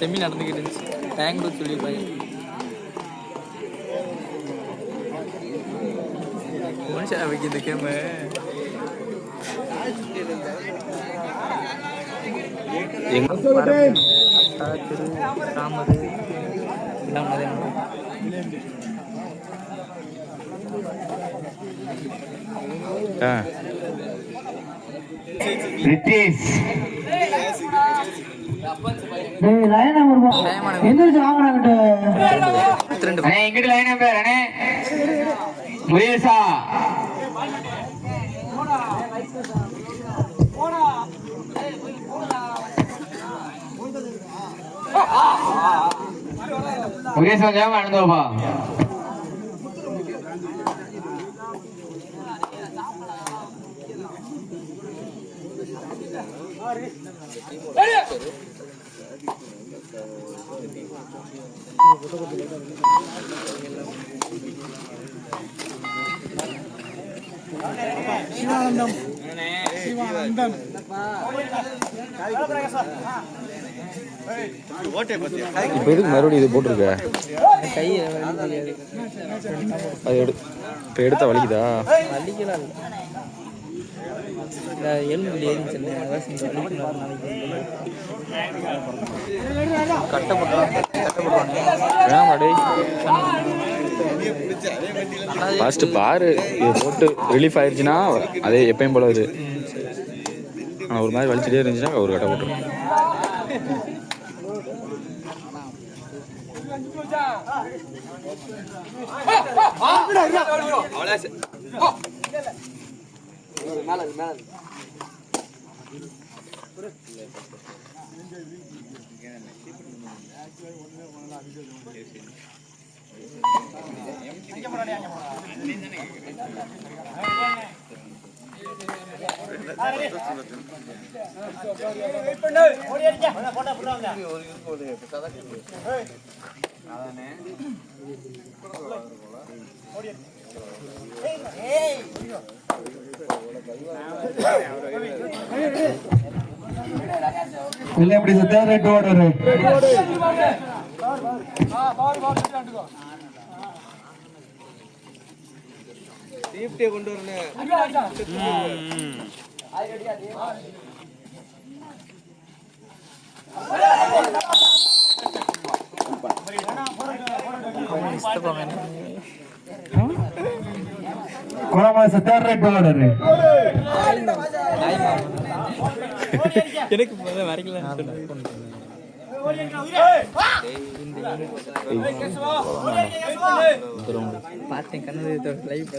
Semi நடந்துக்கிட்டு இருந்துச்சு. பெங்களூர் சொல்லியிருப்பாங்க மனுஷன் வைக்க இந்த கேமு. எங்க டேய் லைன் நம்பர் எந்திரிச்சு இருபத்தி ரெண்டு அண்ணே இங்கிட்டு லைன் நம்பர் அண்ணே. முயேசா முகேஷ் கொஞ்சம் நடந்துப்பா இப்போ எதுக்கு மறுபடியும் இது போட்டிருக்க? அது எடு. இப்போ எடுத்தா வலிக்குதா? வலிக்கலாம் இந்த எலும்பு வலி ஏறிச்சு அதான் செஞ்சு கட்டப்பட்டோம் ஃபர்ஸ்ட் பாரு இது போட்டு ரிலீஃப் ஆயிடுச்சுன்னா அதே எப்பயும் போல இது ஆனால் ஒரு மாதிரி வலிச்சுட்டே இருந்துச்சுன்னா ஒரு கட்டை போட்டுரும் மேல மேல அதானே ஓடியா ஏய். இல்லை இப்படி சுத்தா ரெட்டு ஓடுறாரு குளமா சுத்தா ரெட்டு ஓடுறாரு. எனக்கு வரைக்கலாம் பார்த்தேன் கண்ணது லைவ்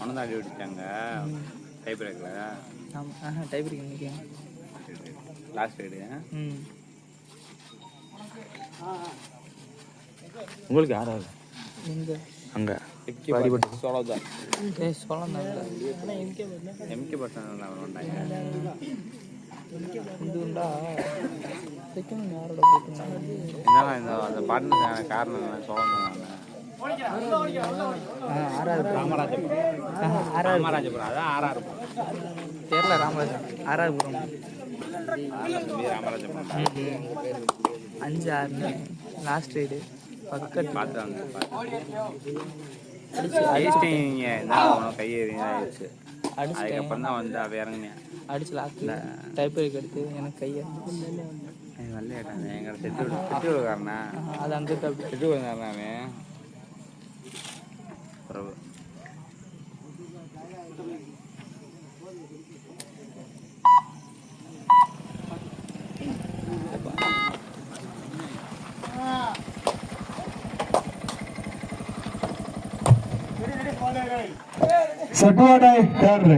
ஒன்னு அடி பிடிச்சாங்க டை பிரேக்கில் ஆமாம் லாஸ்ட் ரைடு ம் உங்களுக்கு யாராவது அங்கே அடிபட்டு சோலோதான் ஏய் சொல்லணும் எம்கே பட்டன் வந்தாங்க இது உண்டா செகண்ட் யாரோட போட்டுருந்தாங்க என்னன்னா இந்த அந்த பாட்டு காரணம் ஆ ஆறாவது ராமராஜபுரம். ஆறாவது ராமராஜபுரம் அதான் ஆர்ஆர் கேரளா ராமராஜன் ஆறாவதுபுரம் ராமராஜபுரம். அஞ்சு ஆறு லாஸ்ட் ரைடு பக்கத்து பார்த்தாங்க அடிச்சு அடிச்சுட்டு நீங்கள் என்ன கையெறி ஆயிடுச்சு அடிச்சுட்டேன். அதுக்கப்புறம் தான் வந்து அவ இறங்குனேன் அடிச்சு லாஸ்ட்ல டைப்ரைக் எடுத்து எனக்கு கையை நல்ல கேட்டாங்க எங்களை செட்டு விடு செட்டு விடுக்காரண்ணா அது அங்கே அப்படி செட்டு விடுக்காரண்ணா அவன் பிரபு ಸಟುವಾಡ ಯಾರ್ರಿ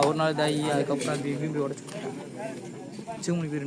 ஒரு நாள் இதாகி அதுக்கப்புறம் அது விரும்பி உடச்சு சிவமணி பேர்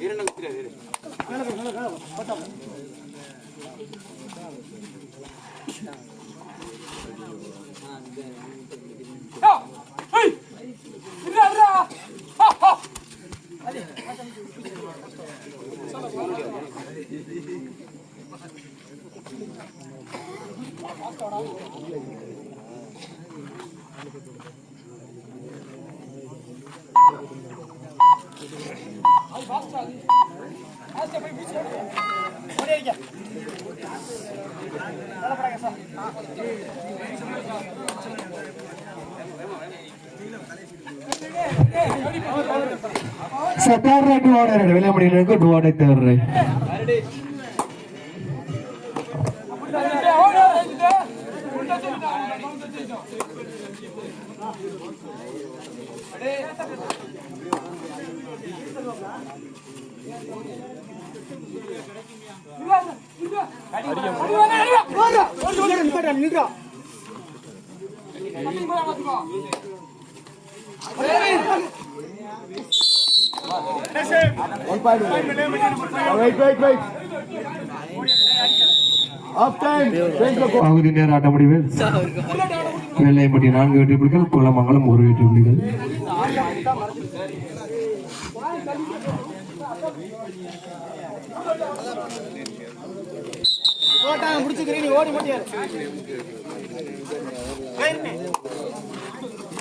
இரண்டு டூ ஆட் ரெண்டு வெள்ளாமணியிலிருந்து டூ ஆட் தேர்டு நிக்கிறா நிக்கிறா விளையாடினருக்கு to Wait, wait, wait. பகுதி நேர ஆட்ட முடிவில் வெள்ளையம்பட்டி நான்கு வெற்றி புள்ளிகள் குளமங்கலம் ஒரு வெற்றி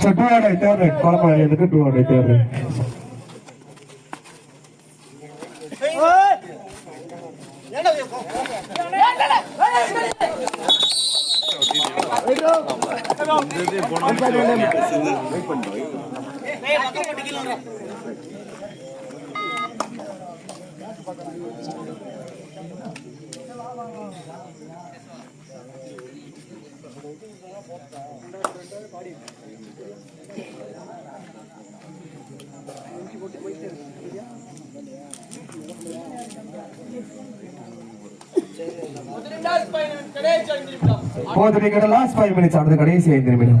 So two order third right, குளமங்கலத்துக்கு two order third right. போது விக்கெட் லாஸ்ட் ஃபைவ் மினிட்ஸ் அடுத்த கடைசி ஐந்து நிமிடம்.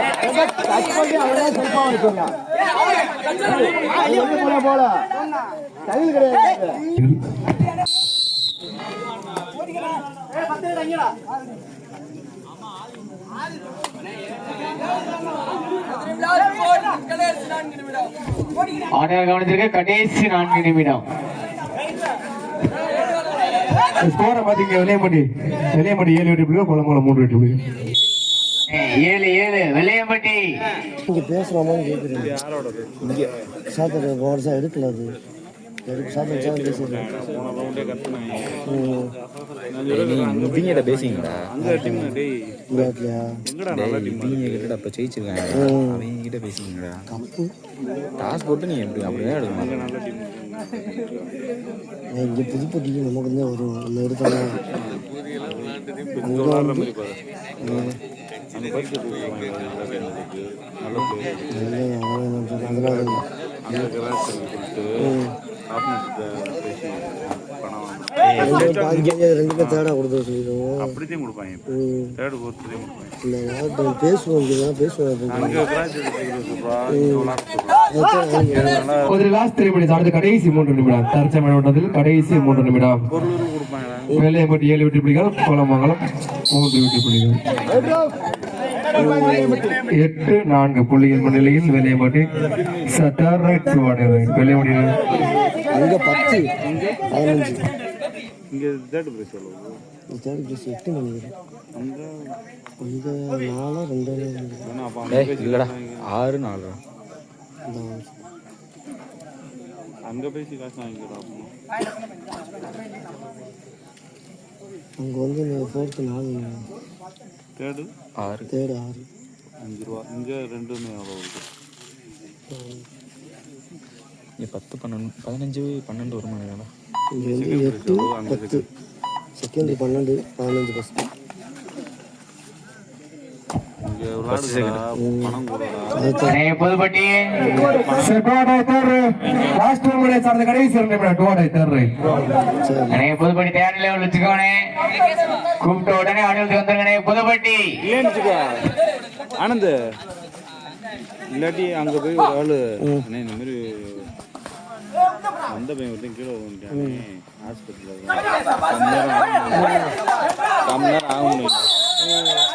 போல கையில் கிடையாது ஆணையர் கவனத்திற்கு கடைசி நான்கு நிமிடம். ஸ்கோரை பார்த்தீங்க வெளியம்பட்டி வெளியம்பட்டி ஏழு வெற்றி புள்ளிகள் குளமங்கலம் மூன்று வெற்றி புள்ளிகள் ஏழு ஏழு. வெள்ளையம்பட்டி. இங்க பேசுறோமான்னு கேக்குறேன் இங்க சாப்பிட்ற வருஷம் எடுக்கல அது. இவங்கிட்ட டேய் இவங்க கிட்ட அப்ப ஜெயிச்சிருக்காங்க. அவங்க கிட்ட பேசிங்கடா கப்பு டாஸ் போட்டு நீ எப்படி அப்படியே எடுக்க மாட்டேன். நமக்கு தான் வரும் நம்ம எடுத்தோம்னா அங்க தேடா கொடுத்து சொல்லிடுவோம் கொடுப்பாங்க கொடுப்பாங்க பேசுவோம் லாஸ்ட் கடைசி மூன்று நிமிடம். தற்சமய ஓட்டத்தில் கடைசி மூன்று நிமிடம். வேலையை கொடுப்பாங்களா வெள்ளையம்பட்டி ஏழு வெற்றி புள்ளிகள் கோலமங்கலம் மூன்று வெற்றி புள்ளிகள் எட்டு நான்கு புள்ளிகள் முன்னிலையில் வெள்ளையம்பட்டி சட்டார் ரைட் டூ வெள்ளையம்பட்டி அங்கே பத்து பதினஞ்சு. இங்கே தேர்டு பிரைஸ் எவ்வளோ தேர்ட் பிளேஸ் எட்டு நினைக்கிறேன் நாலா ரெண்டு ஆறு நாலு. அங்கே பேசி காசு வாங்கிக்கிறோம் அங்கே வந்து ஃபோர்த்து நாலு. தேர்டு? ஆறு. தேர்டு ஆறு. அஞ்சு ரூபா. இங்கே ரெண்டுமே எவ்வளோ இருக்கு. நீ பத்து பன்னெண்டு பதினஞ்சு பன்னெண்டு வருமா இல்லைடா இங்கே வந்து எட்டு பத்து. செகண்ட் பன்னெண்டு பதினஞ்சு ஃபஸ்ட்டு புதுப்பட்டி. அடுத்த கடைசி புதுப்பட்டி தயார் லெவல் வச்சுக்கோனே. கூப்பிட்ட உடனே அணிவலுக்கு வந்துருங்கண்ணே புதுப்பட்டி. ஆனந்த் இல்லாட்டி அங்கே போய் ஒரு ஆள் இந்த மாதிரி வந்த பையன் ஒருத்தன் கீழே வந்துட்டானே ஹாஸ்பிட்டலில் கம்ம நேரம்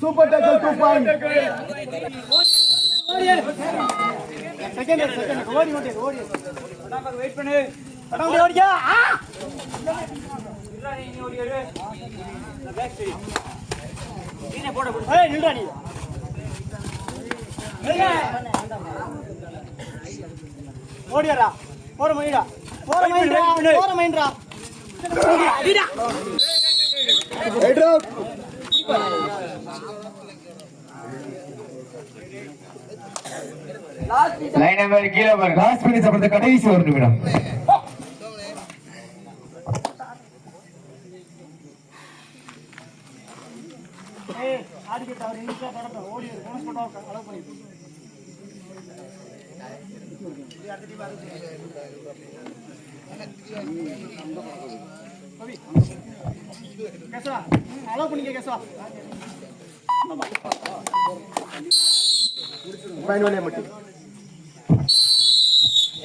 super tackle two point second second ஓடி ஓடி ஓடி வெயிட் பண்ணு ஓடியா நில்றா நீ ஓடியாரா போற மயிரா போற மயிரா போற மயிரா லைன் நம்பர் கீழே பாருங்க. லாஸ்ட் மினிட்ஸ் அடுத்த கடைசி ஒரு நிமிடம். ஏய் ஆடிக்கிட்ட அவர் கேசவா அலோ பண்ணிக்க கேசவா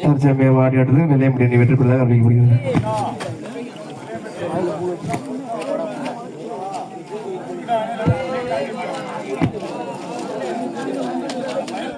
தற்சமயம் ஆடி ஆட்டத்தில் வெள்ளையம்பட்டி வெற்றி பெற்றதாக அறிவிக்கப்படுகிறது